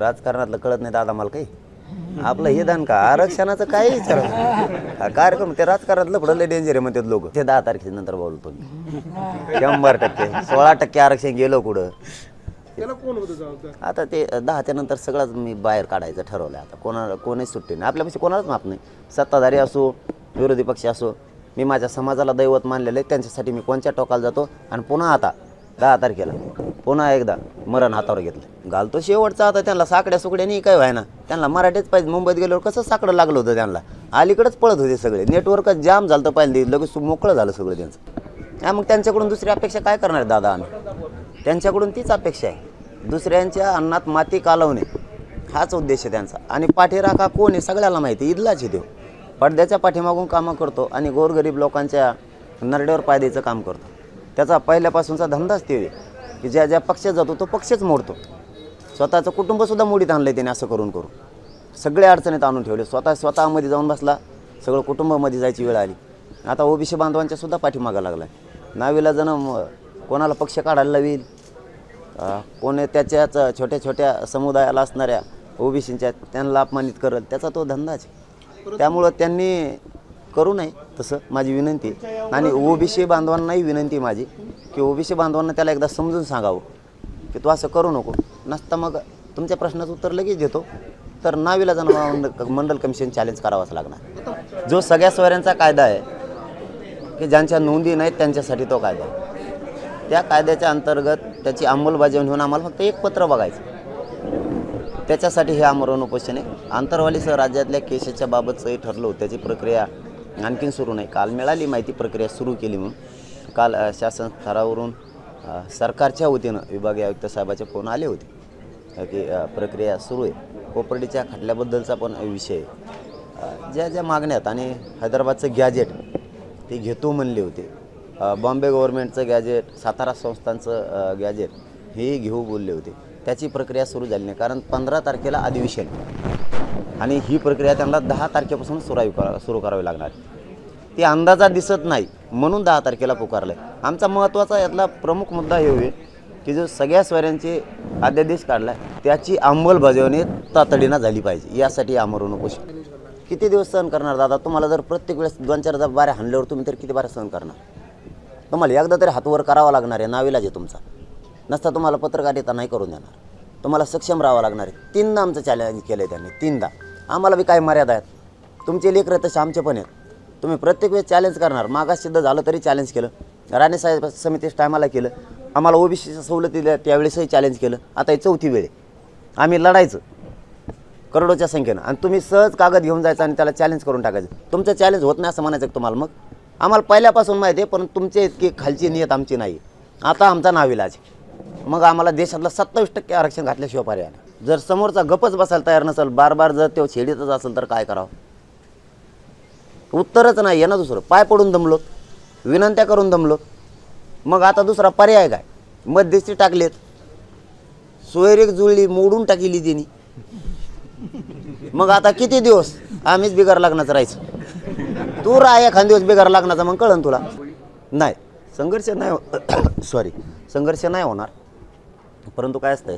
राजकारणातलं कळत नाही दादा मला काही. आपलं हे दान का? आरक्षणाचं काय विचार हा कार्यक्रम ते राजकारणातलं पुढं डेंजर आहे म्हणतात लोक. ते दहा तारखेनंतर बोलतो मी. शंभर टक्के. सोळा टक्के आरक्षण गेलं कुठं? त्याला कोण होतं जबाबदार? आता ते दहाच्या नंतर सगळंच मी बाहेर काढायचं ठरवलं आता. कोणा कोणीच सुट्टी नाही. आपल्यापाशी कोणालाच माफ नाही. सत्ताधारी असो विरोधी पक्ष असो मी माझ्या समाजाला दैवत मानलेलं आहे. त्यांच्यासाठी मी कोणत्या टोकाला जातो? आणि पुन्हा आता दहा तारखेला. पुन्हा एकदा मरण हातावर घेतलं. घालतो शेवटचा आता त्यांना साकड्या सुकड्यानी काय व्हायना. त्यांना मराठीच पाहिजे. मुंबईत गेल्यावर कसं साकडं लागलं होतं त्यांना? अलीकडेच पळत होते सगळे. नेटवर्कच जाम झालं तर पाहिजे लगेच मोकळं झालं सगळं त्यांचं. हा मग त्यांच्याकडून दुसरी अपेक्षा काय करणार दादा आम्ही? त्यांच्याकडून तीच अपेक्षा आहे. दुसऱ्यांच्या अन्नात माती कालवणे. हाच उद्देश आहे त्यांचा. आणि पाठीराखा कोण आहे सगळ्याला माहिती इदलाच देव पडद्याच्या पाठीमागून कामं करतो आणि गोरगरीब लोकांच्या नरड्यावर पायद्याचं काम करतो. त्याचा पहिल्यापासूनचा धंदाच ते की ज्या ज्या पक्षात जातो तो पक्षच मोडतो. स्वतःचं कुटुंबसुद्धा मोडीत आणलं त्याने असं करून करून. सगळे अडचणीत आणून ठेवले. स्वतः स्वतःमध्ये जाऊन बसला सगळं कुटुंबामध्ये जायची वेळ आली. आता ओबीसी बांधवांच्या सुद्धा पाठीमागा लागला आहे नावीला जण कोणाला पक्ष काढायला लावील? अ, कोणी त्याच्याच छोट्या छोट्या समुदायाला असणाऱ्या ओबीसींच्या त्यांना अपमानित करल? त्याचा तो धंदाच त्यामुळं त्यांनी करू नये तसं माझी विनंती आहे. आणि ओबीसी बांधवांनाही विनंती आहे माझी की ओबीसी बांधवांना त्याला एकदा समजून सांगावं की तू असं करू नको. नसता मग तुमच्या प्रश्नाचं उत्तर लगेच देतो तर नाविला जाणं मंडल कमिशन चॅलेंज करावाच लागणार. जो सगळ्या सोयऱ्यांचा कायदा आहे की ज्यांच्या नोंदी नाहीत त्यांच्यासाठी तो कायदा आहे. त्या कायद्याच्या अंतर्गत त्याची अंमलबजावणी होऊन आम्हाला फक्त एक पत्र बघायचं. त्याच्यासाठी हे आमरण उपोषण आहे. आंतरवालीसह राज्यातल्या केसेसच्या बाबतचंही ठरलो त्याची प्रक्रिया आणखीन सुरू नाही. काल मिळाली माहिती प्रक्रिया सुरू केली म्हणून. काल शासन स्तरावरून सरकारच्या वतीनं विभागीय आयुक्त साहेबाचे फोन आले होते. की प्रक्रिया सुरू आहे. कोपर्डीच्या खटल्याबद्दलचा पण विषय ज्या ज्या मागण्यात आणि हैदराबादचं गॅजेट ते घेतो म्हणले होते. बॉम्बे गव्हर्नमेंटचं गॅजेट सातारा संस्थांचं गॅजेट हे घेऊ बोलले होते. त्याची प्रक्रिया सुरू झाली नाही. कारण पंधरा तारखेला अधिवेशन. आणि ही प्रक्रिया त्यांना दहा तारखेपासून सुरू करा सुरू करावी लागणार आहे. ती अंदाजा दिसत नाही. म्हणून दहा तारखेला पुकारलं आहे आमचा महत्त्वाचा यातला प्रमुख मुद्दा हे होईल की जो सगळ्या स्वऱ्यांचे अध्यादेश काढला आहे त्याची अंमलबजावणी तातडीनं झाली पाहिजे. यासाठी आमरण उपोषण किती दिवस सहन करणार दादा? तुम्हाला जर प्रत्येक वेळेस दोन चार बाऱ्या हाणल्यावर तुम्ही तर किती बाऱ्या सहन करणार? तुम्हाला एकदा तरी हातवर करावा लागणार आहे नाविलाज आहे तुमचा. नसता तुम्हाला पत्रकारिता नाही करून देणार. तुम्हाला सक्षम राहावं लागणार आहे. तीनदा आमचं चॅलेंज केलं आहे त्यांनी तीनदा. आम्हाला बी काही मर्यादा आहेत? तुमचे लेकर तसे आमचे पण आहेत. तुम्ही प्रत्येक वेळेस चॅलेंज करणार. मागास सिद्ध झालं तरी चॅलेंज केलं. राणे साहेब समितीस टायमाला केलं. आम्हाला ओबीसीच्या सवलती दिल्या त्यावेळेसही चॅलेंज केलं. आता ही चौथी वेळ आम्ही लढायचं. करोडोच्या संख्येनं. आणि तुम्ही सहज कागद घेऊन जायचं आणि त्याला चॅलेंज करून टाकायचं. तुमचं चॅलेंज होत नाही असं म्हणायचं तुम्हाला मग? आम्हाला पहिल्यापासून माहिती आहे पण तुमचे इतकी खालची नियत आमची नाही. आता आमचा नाविलाज मग आम्हाला देशातलं सत्तावीस टक्के आरक्षण घातल्याशिवाय पर्याय जर समोरचा गपच बसायला तयार नसेल बार बार जर तो छेडीतच असेल तर काय करावं? उत्तरच नाही आहे ना दुसरं. पाय पडून दमलोत. विनंत्या करून दमलोत. मग आता दुसरा पर्याय काय? मध्यस्थी टाकलेत. सोयरीक जुळली मोडून टाकली तिने. मग आता किती दिवस? आम्हीच बिगार लागण्याचं राहायचं. तू राह एखाद दिवस बिगार लग्नाचा मग कळन तुला. नाही संघर्ष नाही हो-, सॉरी संघर्ष नाही होणार. परंतु काय असतंय?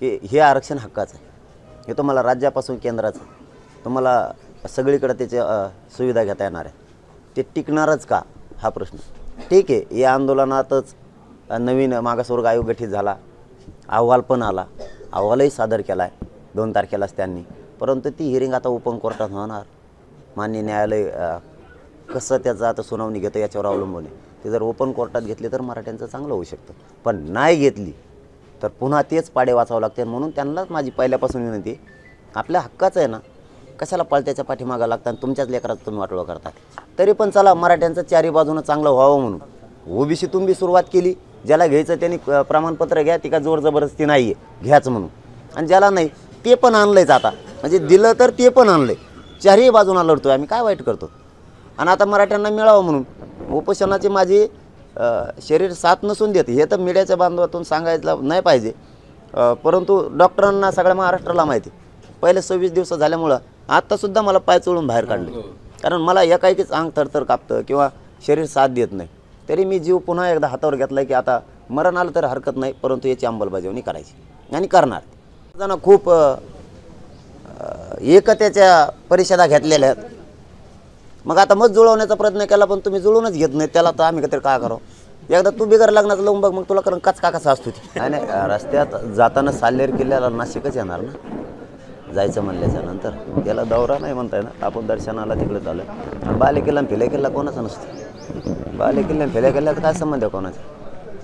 की हे आरक्षण हक्काचं आहे. हे तुम्हाला राज्यापासून केंद्राचं तुम्हाला सगळीकडे त्याचे सुविधा घेता येणार आहे. ते टिकणारच का? हा प्रश्न. ठीक आहे या आंदोलनातच नवीन मागासवर्ग आयोग गठीत झाला. अहवाल पण आला. अहवालही सादर केला आहे दोन तारखेलाच त्यांनी. परंतु ती हिअरिंग आता ओपन कोर्टात होणार. मान्य न्यायालय कसं त्याचं आता सुनावणी घेतं याच्यावर अवलंबून आहे. ते जर ओपन कोर्टात घेतली तर मराठ्यांचं चांगलं होऊ शकतं. पण नाही घेतली तर पुन्हा तेच पाडे वाचावं लागते म्हणून त्यांनाच माझी पहिल्यापासून विनंती आपल्या हक्काचं आहे ना कशाला पळत्याच्या पाठीमागा लागतात आणि तुमच्याच लेकरात तुम्ही वाटोळं करता? तरी पण चला मराठ्यांचं चारी बाजूनं चांगलं व्हावं म्हणून. ओबीसीतून बी सुरुवात केली ज्याला घ्यायचं त्यांनी प्रमाणपत्र घ्या ती का जोर जबरदस्ती नाही आहे घ्याच म्हणून. आणि ज्याला नाही ते पण आणलंयच आता. म्हणजे दिलं तर ते पण आणलं आहे चारही बाजूला लढतो आम्ही काय वाईट करतो? आणि आता मराठ्यांना मिळावं म्हणून. उपोषणाचे माझी शरीर साथ नसून देत हे तर मीडियाच्या बांधवातून सांगायचं नाही पाहिजे. परंतु डॉक्टरांना सगळ्या महाराष्ट्राला माहिती. पहिले सव्वीस दिवस झाल्यामुळं आत्तासुद्धा मला पाय चोळून बाहेर काढले. कारण मला एकाएकीच अंग थरथर कापतं किंवा शरीर साथ देत नाही. तरी मी जीव पुन्हा एकदा हातावर घेतला की आता मरण आलं तर हरकत नाही परंतु याची अंमलबजावणी करायची आणि करणार. जण खूप एकतेच्या परिषदा घेतलेल्या आहेत. मग आता मत जुळवण्याचा प्रयत्न केला पण तुम्ही जुळवूनच घेत नाही त्याला तर आम्ही काहीतरी काय करावं एकदा तू बिगर लग्नाचं लावून बघ मग तुला कारण कच का कसा असतो ती नाही रस्त्यात जाताना साल्लेर किल्ल्याला नाशिकच येणार ना? जायचं म्हणल्याच्या नंतर त्याला दौरा नाही म्हणता ना. आपण दर्शनाला तिकडे चालू आहे बाले किल्ला फिले किल्ला कोणाचा नसतो? बाले किल्ला फिले किल्ल्याचा काय संबंध आहे कोणाचा?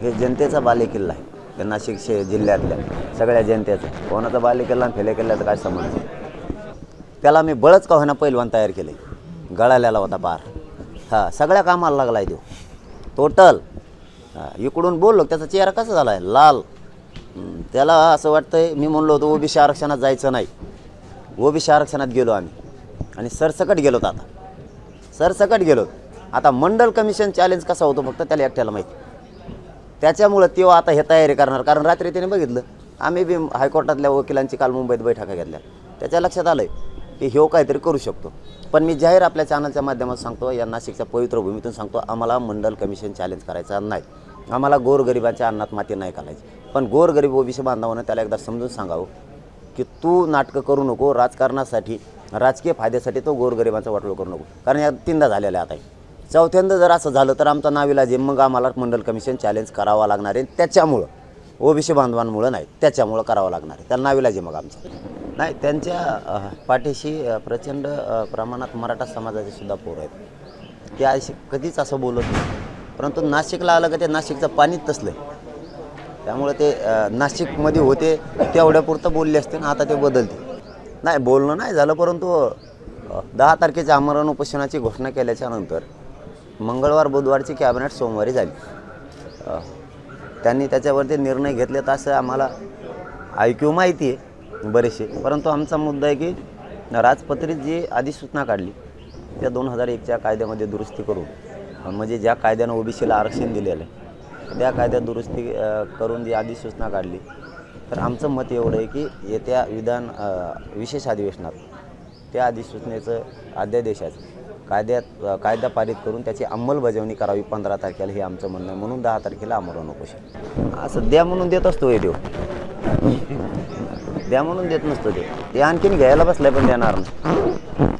हे जनतेचा बाले किल्ला आहे. ते नाशिक शे जिल्ह्यातल्या सगळ्या जनतेचा. कोणाचा बाले किल्ला आणि फिले किल्ल्याचा काय संबंध आहे? त्याला मी बळच का होईना पैलवान तयार केले गळाल्याला होता पार. हां सगळ्या कामाला लागला आहे तो. टोटल हां इकडून बोललो त्याचा चेहरा कसा झाला आहे लाल त्याला असं वाटतंय मी म्हणलो होतो ओबीसी आरक्षणात जायचं नाही. ओबीसी आरक्षणात गेलो आम्ही. आणि सरसकट गेलो होतो आता. सरसकट गेलो आता मंडल कमिशन चॅलेंज कसा होतो फक्त त्याला एकट्याला माहिती. त्याच्यामुळं तो आता हे तयारी करणार. कारण रात्री त्याने बघितलं आम्ही बी हायकोर्टातल्या वकिलांची काल मुंबईत बैठका घेतल्या. त्याच्या लक्षात आलं की ह्यो काहीतरी करू शकतो. पण मी जाहीर आपल्या चॅनलच्या माध्यमातून सांगतो या नाशिकच्या पवित्र भूमीतून सांगतो आम्हाला मंडल कमिशन चॅलेंज करायचा नाही. आम्हाला गोरगरिबाच्या अन्नात माती नाही घालायची. पण गोरगरीब ओबीसी बांधवानं त्याला एकदा समजून सांगावं. की तू नाटकं करू नको राजकारणासाठी राजकीय फायद्यासाठी तो गोरगरिबांचा वाटलो करू नको. कारण या तीनदा झालेला आहे आता चौथ्यांदा जर असं झालं तर आमचा नाविला जे मग आम्हाला मंडल कमिशन चॅलेंज करावा लागणार आहे. त्याच्यामुळं ओबीसी बांधवांमुळं नाही त्याच्यामुळं करावं लागणार आहे. त्याला नाविला जे मग आमचं. नाही त्यांच्या पाठीशी प्रचंड प्रमाणात मराठा समाजाचे सुद्धा पोर आहेत. ते कधीच असं बोलत नाही. परंतु नाशिकला आलं का ते नाशिकचं पाणीच तसलं आहे. त्यामुळे ते नाशिकमध्ये होते तेवढ्यापुरतं बोलले असते ना आता ते बदलते. नाही बोलणं नाही झालं परंतु दहा तारखेच्या आमरण उपोषणाची घोषणा केल्याच्यानंतर मंगळवार बुधवारची कॅबिनेट सोमवारी झाली. त्यांनी त्याच्यावरती निर्णय घेतले तर असं आम्हाला ऐकू माहिती आहे बरेचसे. परंतु आमचा मुद्दा आहे की राजपत्रित जी अधिसूचना काढली त्या दोन हजार एकच्या कायद्यामध्ये दुरुस्ती करून म्हणजे ज्या कायद्यानं ओबीसीला आरक्षण दिलेलं आहे त्या कायद्यात दुरुस्ती करून जी अधिसूचना काढली तर आमचं मत एवढं आहे की येत्या विधान विशेष अधिवेशनात त्या अधिसूचनेचं अध्यादेशाचं कायद्यात कायदा पारित करून त्याची अंमलबजावणी करावी पंधरा तारखेला हे आमचं म्हणणं आहे. म्हणून दहा तारखेला आमरण उपोषण असं द्या म्हणून देत असतो हे देव. द्या म्हणून देत नसतो ते ते आणखीन घ्यायला बसलाय पण देणार नाही.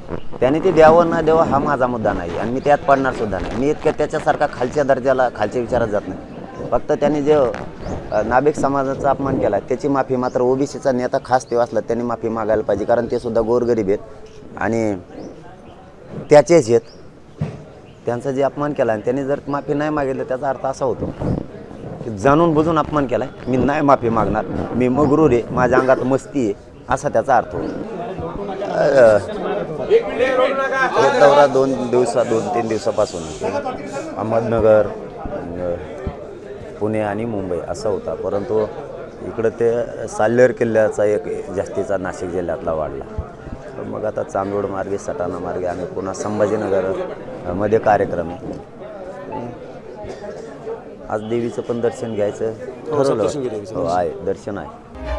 त्याने ते द्यावं न द्यावं हा माझा मुद्दा नाही आणि मी त्यात पडणार सुद्धा नाही. मी इतक्या त्याच्यासारखा खालच्या दर्जाला खालच्या विचारात जात नाही. फक्त त्यांनी जे नाभिक समाजाचा अपमान केला त्याची माफी मात्र ओबीसीचा नेता खास तेव्हा असला त्यांनी माफी मागायला पाहिजे कारण ते सुद्धा गोरगरीब आहेत. आणि त्याचेच आहेत. त्यांचा जे अपमान केला आणि त्यांनी जर माफी नाही मागितलं त्याचा अर्थ असा होतो की जाणून बुजून अपमान केला आहे मी नाही माफी मागणार मी मगरूर आहे माझ्या अंगात मस्ती आहे असा त्याचा अर्थ होतो. दौरा दोन दिवसा दोन तीन दिवसापासून अहमदनगर पुणे आणि मुंबई असा होता. परंतु इकडं ते साल्हेर किल्ल्याचा एक जास्तीचा नाशिक जिल्ह्यातला वाढला. तर मग आता चांदोड मार्गे सटाणा मार्गे आणि पुन्हा संभाजीनगरमध्ये कार्यक्रम. आहे आज देवीचं पण दर्शन घ्यायचं. ठरवलं. हो आहे. दर्शन आहे.